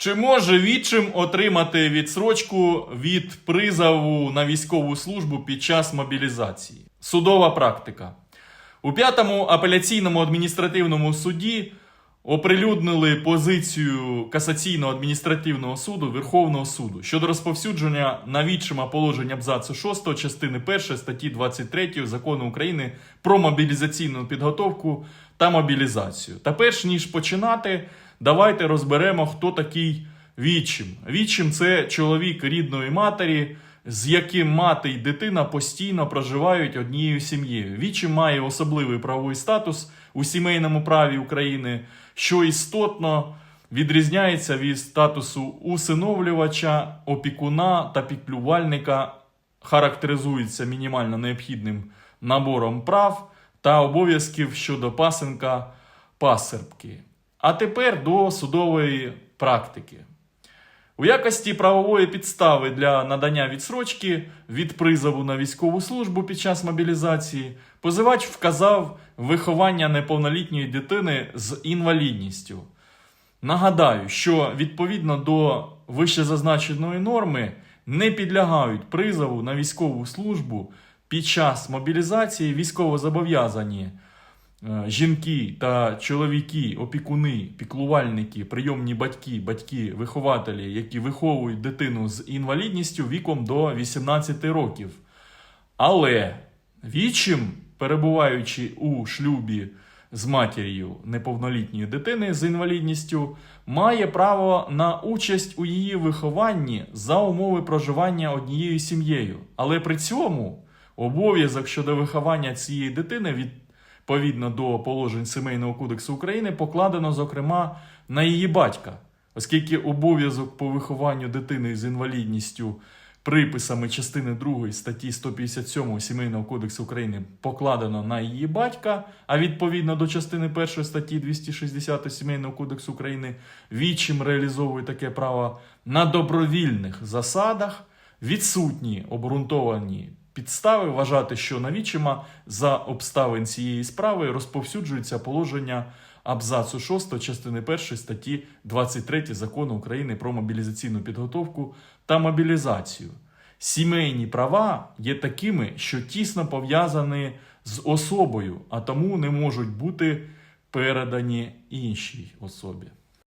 Чи може відчим отримати відсрочку від призову на військову службу під час мобілізації? Судова практика. У п'ятому апеляційному адміністративному суді оприлюднили позицію касаційного адміністративного суду Верховного суду щодо розповсюдження на відчима положень абзацу 6 частини 1 статті 23 закону України про мобілізаційну підготовку та мобілізацію. Та перш ніж починати, давайте розберемо, хто такий відчим. Відчим це чоловік рідної матері, з яким мати й дитина постійно проживають однією сім'єю. Відчим має особливий правовий статус у сімейному праві України, що істотно відрізняється від статусу усиновлювача, опікуна та піклювальника, характеризується мінімально необхідним набором прав та обов'язків щодо пасенка пасербки. А тепер до судової практики. У якості правової підстави для надання відсрочки від призову на військову службу під час мобілізації позивач вказав виховання неповнолітньої дитини з інвалідністю. Нагадаю, що відповідно до вищезазначеної норми не підлягають призову на військову службу під час мобілізації військовозобов'язані жінки та чоловіки, опікуни, піклувальники, прийомні батьки, батьки, вихователі, які виховують дитину з інвалідністю віком до 18 років. Але відчим, перебуваючи у шлюбі з матір'ю неповнолітньої дитини з інвалідністю, має право на участь у її вихованні за умови проживання однією сім'єю. Але при цьому обов'язок щодо виховання цієї дитини відповідно до положень Сімейного кодексу України покладено, зокрема, на її батька, оскільки обов'язок по вихованню дитини з інвалідністю приписами частини 2 статті 157 Сімейного кодексу України покладено на її батька, а відповідно до частини 1 статті 260 Сімейного кодексу України відчим реалізовує таке право на добровільних засадах, відсутні обґрунтовані підстави вважати, що на відчима за обставин цієї справи розповсюджується положення абзацу 6 частини 1 статті 23 закону України про мобілізаційну підготовку та мобілізацію. Сімейні права є такими, що тісно пов'язані з особою, а тому не можуть бути передані іншій особі.